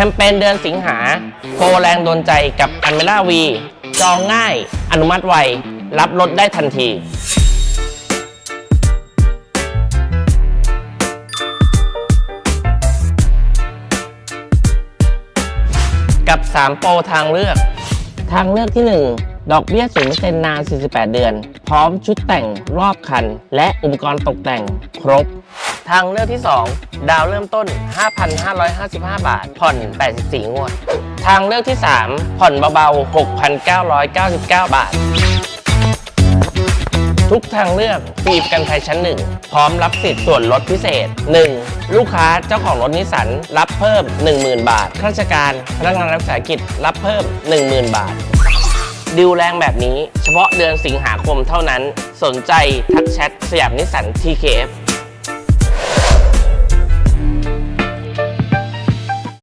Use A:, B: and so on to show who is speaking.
A: คมเปญเดือนสิงหาโปรแรงโดนใจกับอ m เมล่าวีจองง่าย อนุมัติไว รับรถได้ทันทีกับ 3 โปรทางเลือก ทางเลือกที่ 1 ดอกเบี้ย0%นาน 48 เดือน พร้อมชุดแต่งรอบคัน และอุปกรณ์ตกแต่งครบ ทางเลือกที่ 2 ดาวเริ่มต้น 5,555 บาท ผ่อน 84 งวด ทางเลือกที่ 3 ผ่อนเบาๆ 6,999 บาท ทุกทางเลือกฟรีประกันภัยชั้น 1 พร้อมรับสิทธิ์ส่วนลดพิเศษ 1. ลูกค้าเจ้าของรถนิสสันรับเพิ่ม 10,000 บาท ข้าราชการพนักงานรักษากิจรับเพิ่ม 10,000 บาทดิวแรงแบบนี้ เฉพาะเดือนสิงหาคมเท่านั้น สนใจทักแชทสยามนิสสัน TKF